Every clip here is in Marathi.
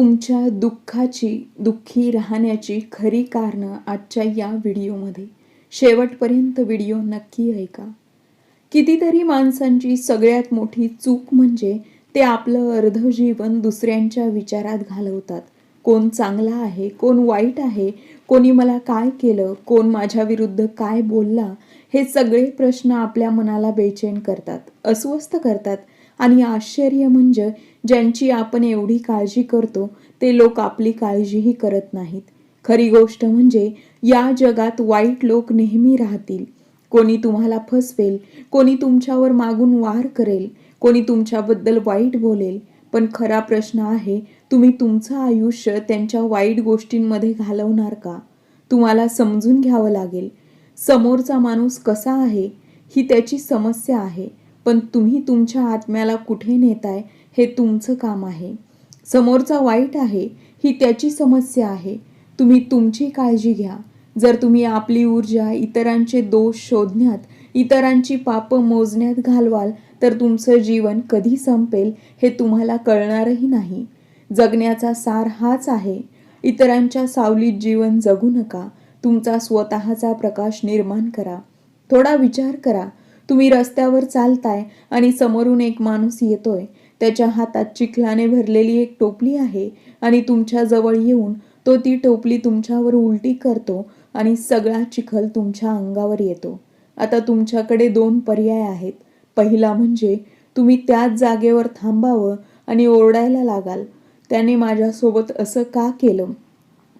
तुमच्या दुःखाची दुःखी राहण्याची खरी कारणं आजच्या या व्हिडिओमध्ये. शेवटपर्यंत व्हिडिओ नक्की ऐका. कितीतरी माणसांची सगळ्यात मोठी चूक म्हणजे ते आपलं अर्ध जीवन दुसऱ्यांच्या विचारात घालवतात. कोण चांगला आहे कोण वाईट आहे कोणी मला काय केलं कोण माझ्या विरुद्ध काय बोलला हे सगळे प्रश्न आपल्या मनाला बेचैन करतात अस्वस्थ करतात. आणि आश्चर्य म्हणजे ज्यांची आपण एवढी काळजी करतो ते लोक आपली काळजीही करत नाहीत. खरी गोष्ट म्हणजे या जगात वाईट लोक नेहमी राहतील. कोणी तुम्हाला फसवेल कोणी तुमच्यावर मागून वार करेल कोणी तुमच्याबद्दल वाईट बोलेल. पण खरा प्रश्न आहे तुम्ही तुमचं आयुष्य त्यांच्या वाईट गोष्टींमध्ये घालवणार का? तुम्हाला समजून घ्यावं लागेल. समोरचा माणूस कसा आहे ही त्याची समस्या आहे. पण तुम्ही तुमच्या आत्म्याला कुठे नेताय हे तुमचं काम आहे. समोरचा वाईट आहे ही त्याची समस्या आहे. तुम्ही तुमची काळजी घ्या. जर तुम्ही आपली ऊर्जा इतरांचे दोष शोधण्यात इतरांची पापं मोजण्यात घालवाल तर तुमचं जीवन कधी संपेल हे तुम्हाला कळणारही नाही. जगण्याचा सार हाच आहे. इतरांच्या सावलीत जीवन जगू नका. तुमचा स्वतःचा प्रकाश निर्माण करा. थोडा विचार करा. तुम्ही रस्त्यावर चालताय आणि समोरून एक माणूस येतोय. त्याच्या हातात चिखलाने भरलेली एक टोपली आहे आणि तुमच्याजवळ येऊन तो ती टोपली तुमच्यावर उलटी करतो आणि सगळा चिखल तुमच्या अंगावर येतो. आता तुमच्याकडे दोन पर्याय आहेत. पहिला म्हणजे तुम्ही त्याच जागेवर थांबावं आणि ओरडायला लागाल. त्याने माझ्यासोबत असं का केलं?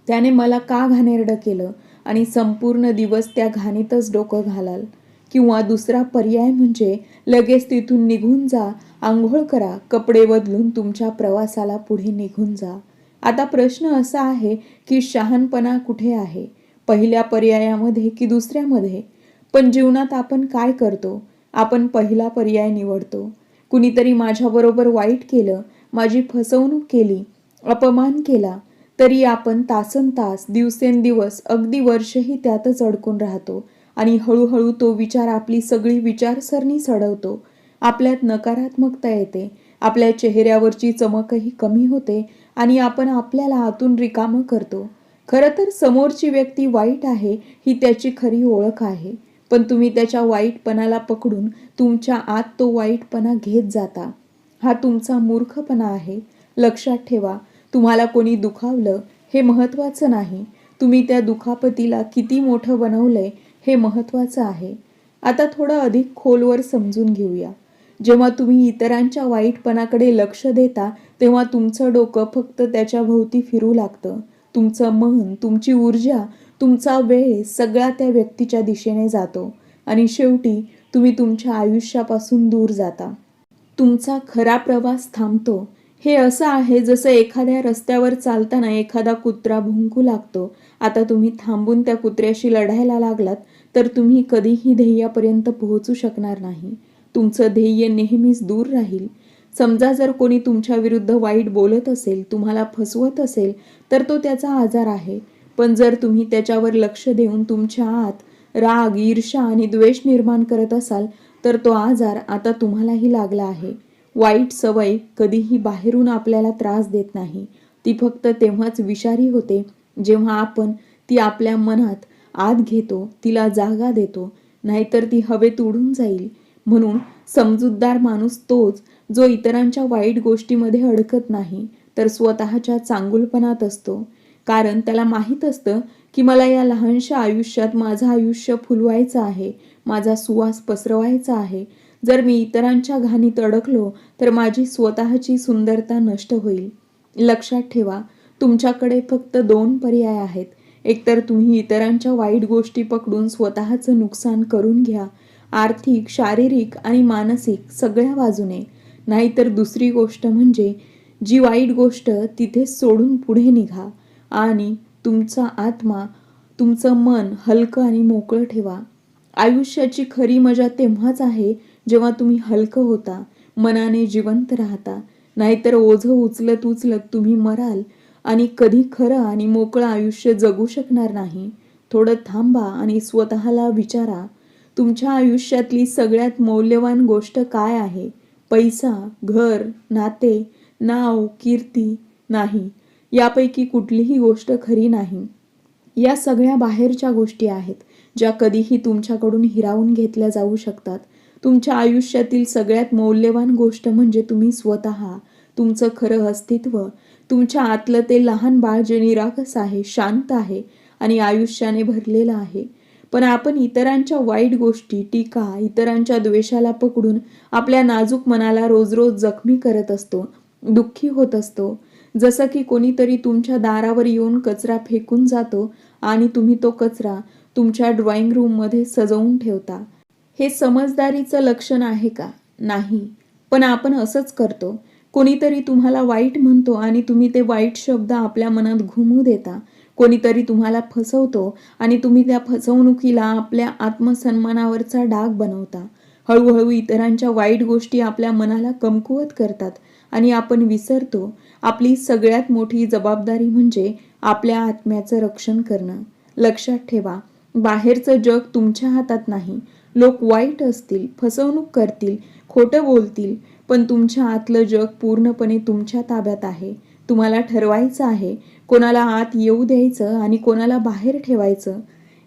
त्याने मला का घाणेरडं केलं? आणि संपूर्ण दिवस त्या घाणीतच डोकं घालाल. किंवा दुसरा पर्याय म्हणजे लगेच तिथून निघून जा आंघोळ करा कपडे बदलून तुमच्या प्रवासाला पुढे निघून जा. आता प्रश्न असा आहे की शहाणपणा कुठे आहे? पहिल्या पर्यायामध्ये की दुसऱ्यामध्ये? पण जीवनात आपण काय करतो? आपण पहिला पर्याय निवडतो. कुणीतरी माझ्याबरोबर वाईट केलं माझी फसवणूक केली अपमान केला तरी आपण तासन तास दिवसेंदिवस अगदी वर्षही त्यातच अडकून राहतो. आणि हळूहळू तो विचार आपली सगळी विचारसरणी सडवतो. आपल्यात नकारात्मकता येते. आपल्या चेहऱ्यावरची चमकही कमी होते आणि आपण आपल्याला आतून रिकामं करतो. खरं तर समोरची व्यक्ती वाईट आहे ही त्याची खरी ओळख आहे. पण तुम्ही त्याच्या वाईटपणाला पकडून तुमच्या आत तो वाईटपणा घेत जाता. हा तुमचा मूर्खपणा आहे. लक्षात ठेवा तुम्हाला कोणी दुखावलं हे महत्त्वाचं नाही. तुम्ही त्या दुखापतीला किती मोठं बनवलंय हे महत्त्वाचं आहे. आता थोडं अधिक खोलवर समजून घेऊया. जेव्हा तुम्ही इतरांच्या वाईटपणाकडे लक्ष देता तेव्हा तुमचं डोकं फक्त त्याच्या भोवती फिरू लागतं. तुमचं मन तुमची ऊर्जा तुमचा वेळ सगळा त्या व्यक्तीच्या दिशेने जातो. आणि शेवटी तुम्ही तुमच्या आयुष्यापासून दूर जाता. तुमचा खरा प्रवास थांबतो. हे असं आहे जसं एखाद्या रस्त्यावर चालताना एखादा कुत्रा भुंकू लागतो. आता तुम्ही थांबून त्या कुत्र्याशी लढायला लागलात तर तुम्ही कधीही ध्येयापर्यंत पोहोचू शकणार नाही. तुमचं ध्येय नेहमीच दूर राहील. समजा जर कोणी तुमच्या विरुद्ध वाईट बोलत असेल तुम्हाला फसवत असेल तर तो त्याचा आजार आहे. पण जर तुम्ही त्याच्यावर लक्ष देऊन तुमच्या आत राग ईर्षा आणि द्वेष निर्माण करत असाल तर तो आजार आता तुम्हालाही लागला आहे. वाईट सवय कधीही बाहेरून आपल्याला त्रास देत नाही. ती फक्त तेव्हाच विषारी होते जेव्हा आपण ती आपल्या मनात आत घेतो तिला जागा देतो नाहीतर ती हवेत उडून जाईल. म्हणून समजूतदार माणूस तोच जो इतरांच्या वाईट गोष्टीमध्ये अडकत नाही तर स्वतःच्या चांगुलपणात असतो. कारण त्याला माहीत असतं की मला या लहानशा आयुष्यात माझं आयुष्य फुलवायचं आहे माझा सुवास पसरवायचा आहे जर मी इतरांच्या घाणीत अडकलो तर माझी स्वतःची सुंदरता नष्ट होईल. लक्षात ठेवा तुमच्याकडे फक्त दोन पर्याय आहेत. एकतर तुम्ही इतरांच्या वाईट गोष्टी पकडून स्वतःचं नुकसान करून घ्या. आर्थिक शारीरिक आणि मानसिक सगळ्या बाजूने. नाहीतर दुसरी गोष्ट म्हणजे जी वाईट गोष्ट तिथे सोडून पुढे निघा. आणि तुमचा आत्मा तुमचं मन हलकं आणि मोकळं ठेवा. आयुष्याची खरी मजा तेव्हाच आहे जेव्हा तुम्ही हलकं होता मनाने जिवंत राहता नाहीतर ओझं उचलत उचलत तुम्ही मराल आणि कधी खरं आणि मोकळं आयुष्य जगू शकणार नाही. थोडं थांबा आणि स्वतःला विचारा तुमच्या आयुष्यातली सगळ्यात मौल्यवान गोष्ट काय आहे? पैसा घर नाते नाव कीर्ती नाही यापैकी कुठलीही गोष्ट खरी नाही. या सगळ्या बाहेरच्या गोष्टी आहेत ज्या कधीही तुमच्याकडून हिरावून घेतल्या जाऊ शकतात. तुमच्या आयुष्यातील सगळ्यात मौल्यवान गोष्ट म्हणजे तुम्ही स्वतः तुमचं खरं अस्तित्व तुमच्या आतलं ते लहान बाळ जे निरागस आहे शांत आहे आणि आयुष्याने भरलेलं आहे. पण आपण इतरांच्या वाईट गोष्टी टीका इतरांच्या द्वेषाला पकडून आपल्या नाजूक मनाला रोज रोज जखमी करत असतो दुःखी होत असतो. जसं की कोणीतरी तुमच्या दारावर येऊन कचरा फेकून जातो आणि तुम्ही तो कचरा तुमच्या ड्रॉइंग रूममध्ये सजवून ठेवता. हे समजदारीचं लक्षण आहे का? नाही. पण आपण असंच करतो. कोणीतरी तुम्हाला वाईट म्हणतो आणि तुम्ही ते वाईट शब्द आपल्या मनात घुमू देता. कोणीतरी तुम्हाला फसवतो आणि तुम्ही त्या फसवणुकीला आपल्या आत्मसन्मानावरचा डाग बनवता. हळूहळू इतरांच्या वाईट गोष्टी आपल्या मनाला कमकुवत करतात आणि आपण विसरतो. आपली सगळ्यात मोठी जबाबदारी म्हणजे आपल्या आत्म्याचं रक्षण करणं. लक्षात ठेवा बाहेरचं जग तुमच्या हातात नाही. लोक वाईट असतील फसवणूक करतील खोटं बोलतील पण तुमच्या आतलं जग पूर्णपणे तुमच्या ताब्यात आहे. तुम्हाला ठरवायचं आहे कोणाला आत येऊ द्यायचं आणि कोणाला बाहेर ठेवायचं.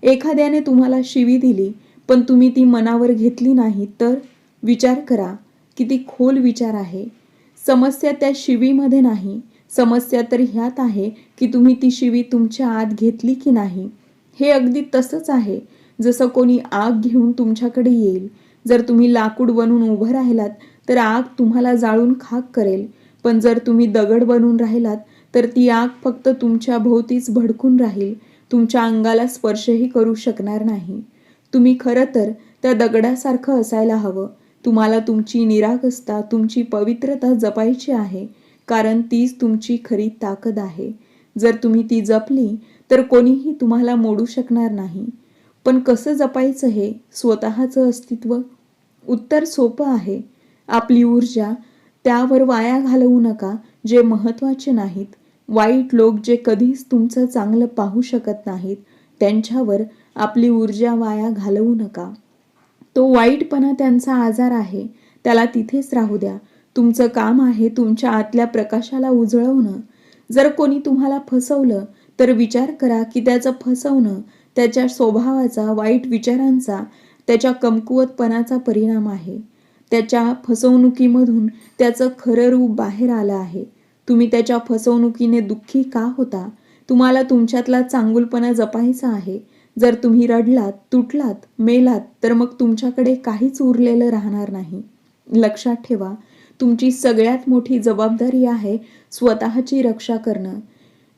एखाद्याने तुम्हाला शिवी दिली पण तुम्ही ती मनावर घेतली नाही तर विचार करा किती खोल विचार आहे. समस्या त्या शिवीमध्ये नाही. समस्या तर ह्यात आहे की तुम्ही ती शिवी तुमच्या आत घेतली की नाही. हे अगदी तसंच आहे. जसं कोणी आग घेऊन तुमच्याकडे येईल. जर तुम्ही लाकूड बनून उभं राहिलात तर आग तुम्हाला जाळून खाक करेल. पण जर तुम्ही दगड बनून राहिलात तर ती आग फक्त तुमच्या भोवतीच भडकून राहील. तुमच्या अंगाला स्पर्शही करू शकणार नाही. तुम्ही खरं तर त्या दगडासारखं असायला हवं. तुम्हाला तुमची निरागसता तुमची पवित्रता जपायची आहे कारण तीच तुमची खरी ताकद आहे. जर तुम्ही ती जपली तर कोणीही तुम्हाला मोडू शकणार नाही. पण कसं जपायचं हे? स्वतःचं अस्तित्व? उत्तर सोपं आहे. आपली ऊर्जा त्यावर वाया घालवू नका जे महत्त्वाचे नाहीत. वाईट लोक जे कधीच तुमचं चांगलं पाहू शकत नाहीत त्यांच्यावर आपली ऊर्जा वाया घालवू नका. तो वाईटपणा त्यांचा आजार आहे. त्याला तिथेच राहू द्या. तुमचं काम आहे तुमच्या आतल्या प्रकाशाला उजळवणं. जर कोणी तुम्हाला फसवलं तर विचार करा की त्याचं फसवणं त्याच्या स्वभावाचा वाईट विचारांचा त्याच्या कमकुवतपणाचा परिणाम आहे. त्याच्या फसवणुकीमधून त्याचं खरं रूप बाहेर आलं आहे. तुम्ही त्याच्या फसवणुकीने दुःखी का होता? तुम्हाला तुमच्यातला चांगुलपणा जपायचा आहे. जर तुम्ही रडलात तुटलात मेलात तर मग तुमच्याकडे काहीच उरलेलं राहणार नाही. लक्षात ठेवा तुमची सगळ्यात मोठी जबाबदारी आहे स्वतःची रक्षा करणं.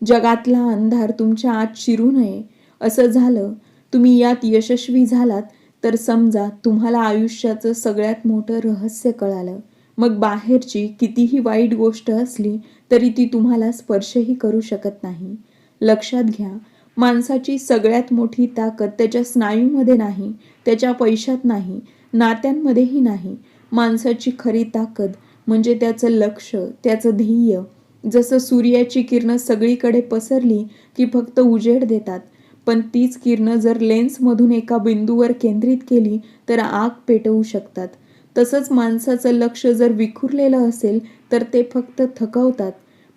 जगातला अंधार तुमच्या आत शिरू नये. असं झालं तुम्ही यात यशस्वी झालात तर समजा तुम्हाला आयुष्याचं सगळ्यात मोठं रहस्य कळालं. मग बाहेरची कितीही वाईट गोष्ट असली तरी ती तुम्हाला स्पर्शही करू शकत नाही. लक्षात घ्या माणसाची सगळ्यात मोठी ताकद त्याच्या स्नायूमध्ये नाही त्याच्या पैशात नाही नात्यांमध्येही नाही. माणसाची खरी ताकद म्हणजे त्याचं लक्ष त्याचं ध्येय. जसं सूर्याची किरणं सगळीकडे पसरली की फक्त उजेड देतात. पण तीच किरणं जर लेन्समधून एका बिंदूवर केंद्रित केली तर आग पेटवू शकतात. तसंच माणसाचं लक्ष जर विखुरलेलं असेल तर ते फक्त थकवतात.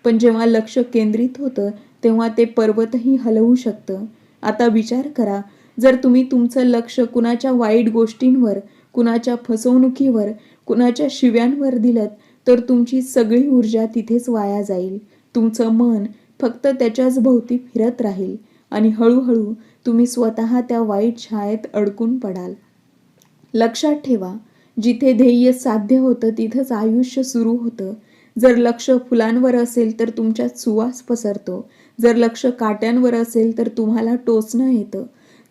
पण जेव्हा लक्ष केंद्रित होतं तेव्हा ते पर्वतही हलवू शकतं. आता विचार करा जर तुम्ही तुमचं लक्ष कुणाच्या वाईट गोष्टींवर कुणाच्या फसवणुकीवर कुणाच्या शिव्यांवर दिलं तर तुमची सगळी ऊर्जा तिथेच वाया जाईल. तुमचं मन फक्त त्याच्याच भोवती फिरत राहील. आणि हळूहळू तुम्ही स्वतः त्या वाईट छायेत अडकून पडाल. लक्षात ठेवा जिथे ध्येय साध्य होतं तिथंच आयुष्य सुरू होतं. जर लक्ष फुलांवर असेल तर तुमच्यात सुवास पसरतो. जर लक्ष काट्यांवर असेल तर तुम्हाला टोचणं येतं.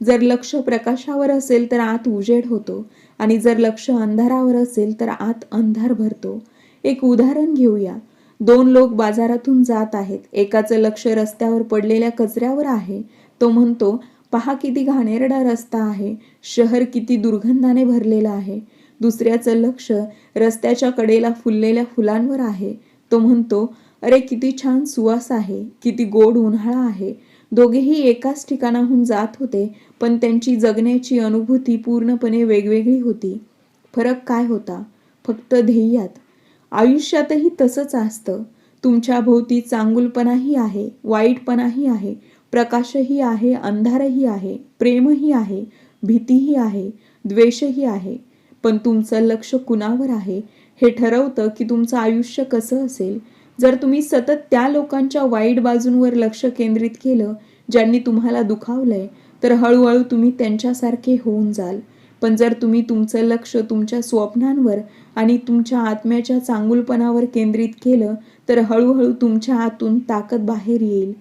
जर लक्ष प्रकाशावर असेल तर आत उजेड होतो. आणि जर लक्ष अंधारावर असेल तर आत अंधार भरतो. एक उदाहरण घेऊया. दोन लोक बाजारातून जात आहेत. एकाचं लक्ष रस्त्यावर पडलेल्या कचऱ्यावर आहे. तो म्हणतो पहा किती घाणेरडा रस्ता आहे. शहर किती दुर्गंधाने भरलेलं आहे. दुसऱ्याचं लक्ष रस्त्याच्या कडेला फुललेल्या फुलांवर आहे. तो म्हणतो अरे किती छान सुवास आहे. किती गोड उन्हाळा आहे. दोघेही एकाच ठिकाणाहून जात होते पण त्यांची जगण्याची अनुभूती पूर्णपणे वेगवेगळी होती. फरक काय होता? फक्त ध्येयात. आयुष्यातही तसंच असतं. तुमच्या भोवती चांगुलपणाही आहे वाईटपणाही आहे प्रकाशही आहे अंधारही आहे प्रेमही आहे भीतीही आहे द्वेषही आहे. पण तुमचं लक्ष कुणावर आहे हे ठरवतं की तुमचं आयुष्य कसं असेल. जर तुम्ही सतत त्या लोकांच्या वाईट बाजूंवर लक्ष केंद्रित केलं ज्यांनी तुम्हाला दुखावलंय तर हळूहळू तुम्ही त्यांच्यासारखे होऊन जाल. पण जर तुम्ही तुमचं लक्ष तुमच्या स्वप्नांवर आणि तुमच्या आत्म्याच्या चांगुलपणावर केंद्रित केलं तर हळूहळू तुमच्या आतून ताकद बाहेर येईल.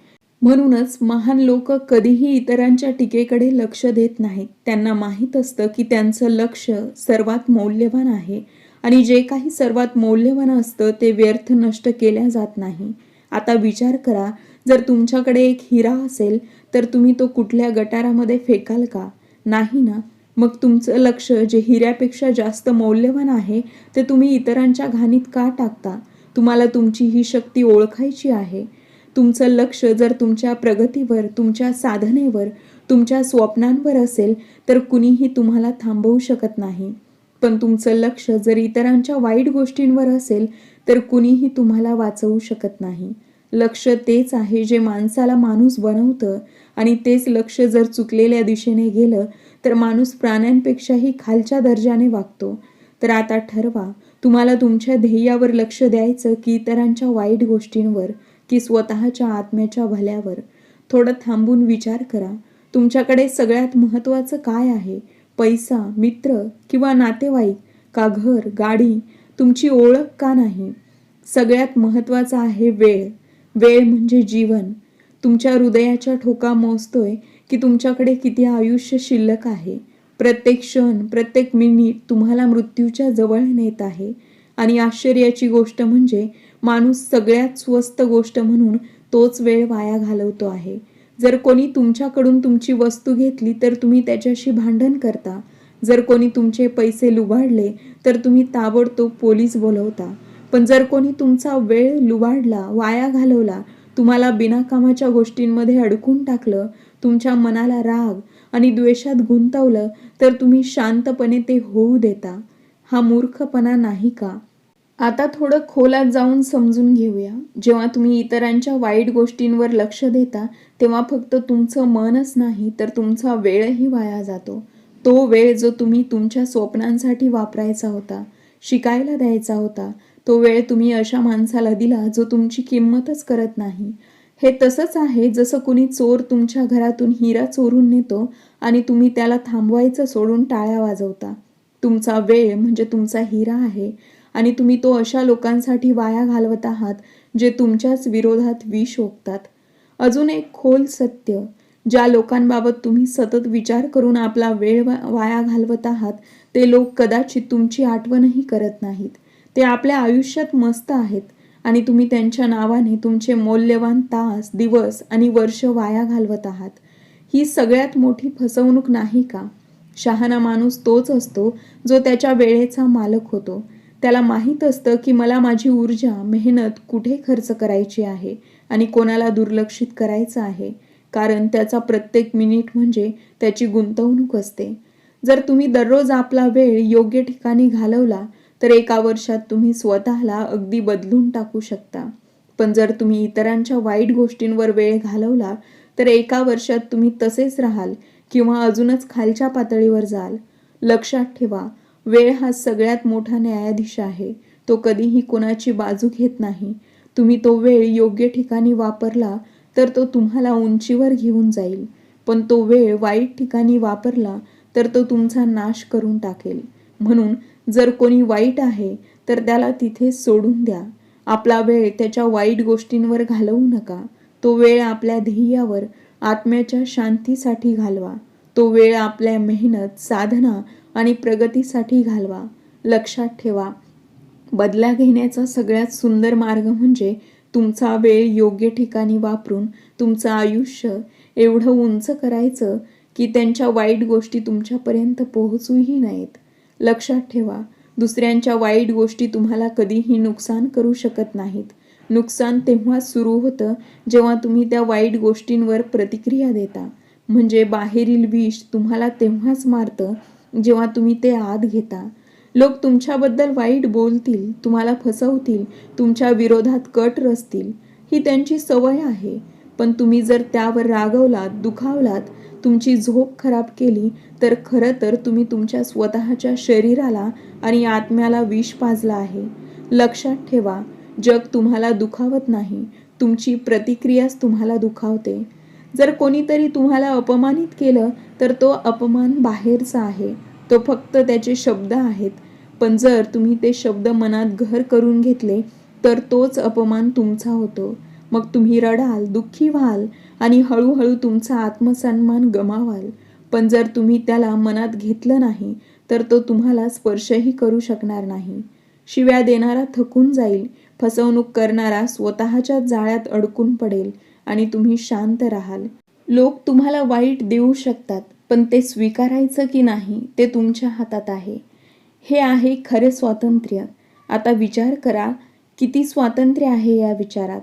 म्हणूनच महान लोक कधीही इतरांच्या टीकेकडे लक्ष देत नाहीत. त्यांना माहीत असतं की त्यांचं लक्ष सर्वात मौल्यवान आहे आणि जे काही सर्वात मौल्यवान असतं ते व्यर्थ नष्ट केल्या जात नाही. आता विचार करा जर तुमच्याकडे एक हिरा असेल तर तुम्ही तो कुठल्या गटारामध्ये फेकाल का? नाही ना? मग तुमचं लक्ष जे हिऱ्यापेक्षा जास्त मौल्यवान आहे ते तुम्ही इतरांच्या घाणीत का टाकता? तुम्हाला तुमची ही शक्ती ओळखायची आहे. तुमचं लक्ष जर तुमच्या प्रगतीवर तुमच्या साधनेवर तुमच्या स्वप्नांवर असेल तर कुणीही तुम्हाला थांबवू शकत नाही. पण तुमचं लक्ष जर इतरांच्या वाईट गोष्टींवर असेल तर कुणीही तुम्हाला वाचवू शकत नाही. लक्ष तेच आहे जे माणसाला माणूस बनवतं आणि तेच लक्ष जर चुकलेल्या दिशेने गेलं तर माणूस प्राण्यांपेक्षाही खालच्या दर्जाने वागतो. तर आता ठरवा तुम्हाला तुमच्या ध्येयावर लक्ष द्यायचं की इतरांच्या वाईट गोष्टींवर की स्वतःच्या आत्म्याच्या भल्यावर. थोडं थांबून विचार करा तुमच्याकडे सगळ्यात महत्त्वाचं काय आहे? पैसा मित्र किंवा नातेवाईक? का घर गाडी? तुमची ओळख का नाही? सगळ्यात महत्त्वाचं आहे वेळ. वेळ म्हणजे जीवन. तुमच्या हृदयाच्या ठोका मोजतोय की तुमच्याकडे किती आयुष्य शिल्लक आहे. प्रत्येक क्षण प्रत्येक मिनिट तुम्हाला मृत्यूच्या जवळ नेत आहे. आणि आश्चर्याची गोष्ट म्हणजे माणूस सगळ्यात स्वस्त गोष्ट म्हणून तोच वेळ वाया घालवतो आहे. जर कोणी तुमच्याकडून तुमची वस्तू घेतली तर तुम्ही त्याच्याशी भांडण करता. जर कोणी तुमचे पैसे लुबाडले तर तुम्ही ताबडतोब पोलीस बोलवता. पण जर कोणी तुमचा वेळ लुबाडला वाया घालवला तुम्हाला बिनाकामाच्या गोष्टींमध्ये अडकून टाकलं तुमच्या मनाला राग आणि द्वेषात गुंतवलं तर तुम्ही शांतपणे ते होऊ देता. हा मूर्खपणा नाही का? आता थोडं खोलात जाऊन समजून घेऊया. जेव्हा तुम्ही इतरांच्या वाईट गोष्टींवर लक्ष देता तेव्हा फक्त तुमचं मनच नाही तर तुमचा वेळही वाया जातो. तो वेळ जो तुम्ही तुमच्या स्वप्नांसाठी वापरायचा होता शिकायला द्यायचा होता तो वेळ तुम्ही अशा माणसाला दिला जो तुमची किंमतच करत नाही. हे तसंच आहे जसं कुणी चोर तुमच्या घरातून हिरा चोरून नेतो आणि तुम्ही त्याला थांबवायचं सोडून टाळ्या वाजवता. तुमचा वेळ म्हणजे तुमचा हिरा आहे आणि तुम्ही तो अशा लोकांसाठी वाया घालवत आहात जे तुमच्याच विरोधात विष ओकतात. अजून एक खोल सत्य ज्या लोकांबाबत तुम्ही सतत विचार करून आपला वेळ वाया घालवत आहात ते लोक कदाचित तुमची आठवणही करत नाहीत. ते आपल्या आयुष्यात मस्त आहेत. आणि तुम्ही त्यांच्या नावाने तुमचे मौल्यवान तास दिवस आणि वर्ष वाया घालवत आहात. ही सगळ्यात मोठी फसवणूक नाही का? शहाणा माणूस तोच असतो जो त्याच्या वेळेचा मालक होतो. त्याला माहीत असतं की मला माझी ऊर्जा मेहनत कुठे खर्च करायची आहे आणि कोणाला दुर्लक्षित करायचं आहे. कारण त्याचा प्रत्येक मिनिट म्हणजे त्याची गुंतवणूक असते. जर तुम्ही दररोज आपला वेळ योग्य ठिकाणी घालवला तर एका वर्षात तुम्ही स्वतःला अगदी बदलून टाकू शकता. पण जर तुम्ही इतरांच्या वाईट गोष्टींवर वेळ घालवला तर एका वर्षात तुम्ही तसेच राहाल किंवा अजूनच खालच्या पातळीवर जाल. लक्षात ठेवा वेळ हा सगळ्यात मोठा न्यायाधीश आहे. तो कधीही कोणाची बाजू घेत नाही. तुम्ही तो वेळ योग्य ठिकाणी वापरला तर तो तुम्हाला उंचीवर घेऊन जाईल. पण तो वेळ वाईट ठिकाणी वापरला तर तो तुमचा नाश करून टाकेल. म्हणून जर कोणी वाईट आहे तर त्याला तिथे सोडून द्या. आपला वेळ त्याच्या वाईट गोष्टींवर घालवू नका. तो वेळ आपल्या ध्येयावर आत्म्याच्या शांतीसाठी घालवा. तो वेळ आपल्या मेहनत साधना आणि प्रगतीसाठी घालवा. लक्षात ठेवा बदला घेण्याचा सगळ्यात सुंदर मार्ग म्हणजे तुमचा वेळ योग्य ठिकाणी वापरून तुमचं आयुष्य एवढं उंच करायचं की त्यांच्या वाईट गोष्टी तुमच्यापर्यंत पोहोचूही नाहीत. लक्षात ठेवा दुसऱ्यांच्या वाईट गोष्टी तुम्हाला कधीही नुकसान करू शकत नाहीत. नुकसान तेव्हाच सुरू होतं जेव्हा तुम्ही त्या वाईट गोष्टींवर प्रतिक्रिया देता. म्हणजे बाहेरील विष तुम्हाला तेव्हाच मारतं जेव्हा तुम्ही ते आत घेता. लोक तुमच्याबद्दल वाईट बोलतील तुम्हाला फसवतील तुमच्या विरोधात कट रचतील. ही त्यांची सवय आहे. पण तुम्ही जर त्यावर रागवलात दुखावलात तुमची झोप खराब केली तर खरं तर तुम्ही तुमच्या स्वतःच्या शरीराला आणि आत्म्याला विष पाजलं आहे. लक्षात ठेवा जग तुम्हाला दुखावत नाही तुमची प्रतिक्रियाच तुम्हाला दुखावते. जर कोणीतरी तुम्हाला अपमानित केलं तर तो अपमान बाहेरचा आहे. तो फक्त त्याचे शब्द आहेत. पण जर तुम्ही ते शब्द मनात घर करून घेतले तर तोच अपमान तुमचा होतो. मग तुम्ही रडाल दुःखी व्हाल आणि हळूहळू तुमचा आत्मसन्मान गमावाल. पण जर तुम्ही त्याला मनात घेतलं नाही तर तो तुम्हाला स्पर्शही करू शकणार नाही. शिव्या देणारा थकून जाईल फसवणूक करणारा स्वतःच्या जाळ्यात अडकून पडेल आणि तुम्ही शांत राहाल. लोक तुम्हाला वाईट देऊ शकतात पण ते स्वीकारायचं की नाही ते तुमच्या हातात आहे. हे आहे खरे स्वातंत्र्य. आता विचार करा किती स्वातंत्र्य आहे या विचारात?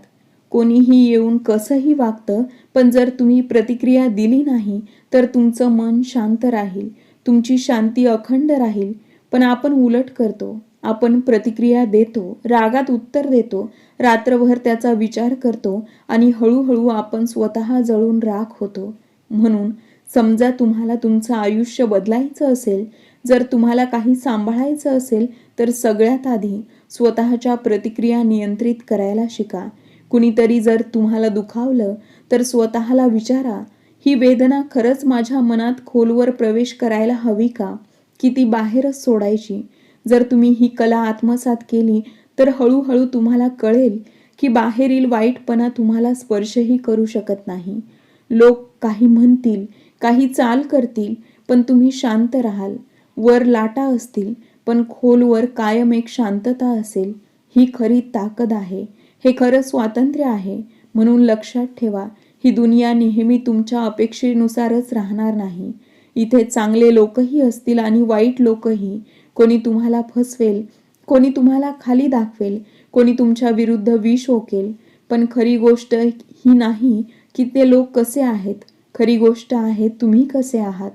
कोणीही येऊन कसंही वागतं पण जर तुम्ही प्रतिक्रिया दिली नाही तर तुमचं मन शांत राहील तुमची शांती अखंड राहील. पण आपण उलट करतो आपण प्रतिक्रिया देतो रागात उत्तर देतो रात्रभर त्याचा विचार करतो आणि हळूहळू आपण स्वतः जळून राख होतो. म्हणून समजा तुम्हाला तुमचं आयुष्य बदलायचं असेल जर तुम्हाला काही सांभाळायचं असेल तर सगळ्यात आधी स्वतःच्या प्रतिक्रिया नियंत्रित करायला शिका. कुणीतरी जर तुम्हाला दुखावलं तर स्वतःला विचारा ही वेदना खरंच माझ्या मनात खोलवर प्रवेश करायला हवी का? की ती बाहेरच सोडायची. जर तुम्ही ही कला आत्मसात केली तर हळूहळू तुम्हाला कळेल की बाहेरील वाईटपणा तुम्हाला स्पर्शही करू शकत नाही. लोक काही म्हणतील काही चाल करतील पण तुम्ही शांत राहाल. वर लाटा असतील पण खोलवर कायम एक शांतता असेल. ही खरी ताकद आहे. हे खरं स्वातंत्र्य आहे. म्हणून लक्षात ठेवा ही दुनिया नेहमी तुमच्या अपेक्षेनुसारच राहणार नाही. इथे चांगले लोकही असतील आणि वाईट लोकही. कोणी तुम्हाला फसवेल कोणी तुम्हाला खाली दाखवेल कोणी तुमच्या विरुद्ध विष ओकेल. पण खरी गोष्ट ही नाही की ते लोक कसे आहेत. खरी गोष्ट आहे तुम्ही कसे आहात.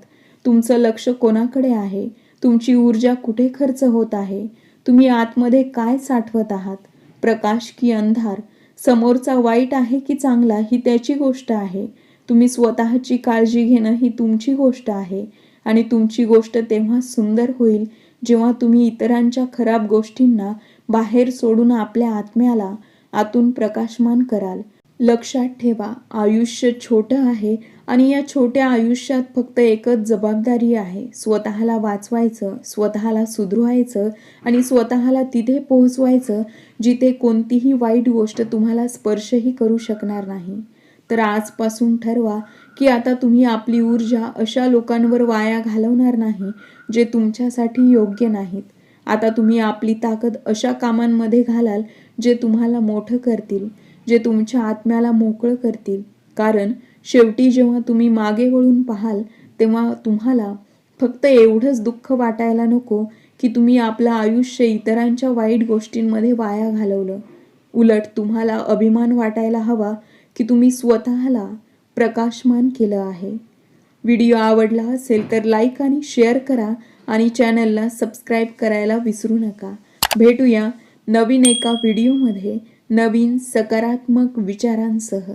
तुमचं लक्ष कोणाकडे आहे. तुमची ऊर्जा कुठे खर्च होत आहे. तुम्ही आतमध्ये काय साठवत आहात. प्रकाश की अंधार. समोरचा वाईट आहे की चांगला ही त्याची गोष्ट आहे. तुम्ही स्वतःची काळजी घेणं ही तुमची गोष्ट आहे. आणि तुमची गोष्ट तेव्हा सुंदर होईल जेव्हा तुम्ही इतरांच्या खराब गोष्टींना बाहेर सोडून आपल्या आत्म्याला आतून प्रकाशमान कराल. लक्षात ठेवा. आयुष्य छोटं आहे आणि या छोट्या आयुष्यात फक्त एकच जबाबदारी आहे. स्वतःला वाचवायचं स्वतःला सुधरवायचं आणि स्वतःला तिथे पोहोचवायचं जिथे कोणतीही वाईट गोष्ट तुम्हाला स्पर्शही करू शकणार नाही. तर आजपासून ठरवा की आता तुम्ही आपली ऊर्जा अशा लोकांवर वाया घालवणार नाही जे तुमच्यासाठी योग्य नाहीत. आता तुम्ही आपली ताकद अशा कामांमध्ये घालाल जे तुम्हाला मोठं करतील. जे तुमच्या आत्म्याला मोकळं करतील. कारण शेवटी जेव्हा तुम्ही मागे वळून पाहाल तेव्हा तुम्हाला फक्त एवढंच दुःख वाटायला नको की तुम्ही आपलं आयुष्य इतरांच्या वाईट गोष्टींमध्ये वाया घालवलं. उलट तुम्हाला अभिमान वाटायला हवा की तुम्ही स्वतःला प्रकाशमान केलं आहे. व्हिडिओ आवडला असेल तर लाईक आणि शेअर करा आणि चॅनलला सबस्क्राईब करायला विसरू नका. भेटूया नवीन एका व्हिडिओमध्ये. नवीन सकारात्मक विचारांसह.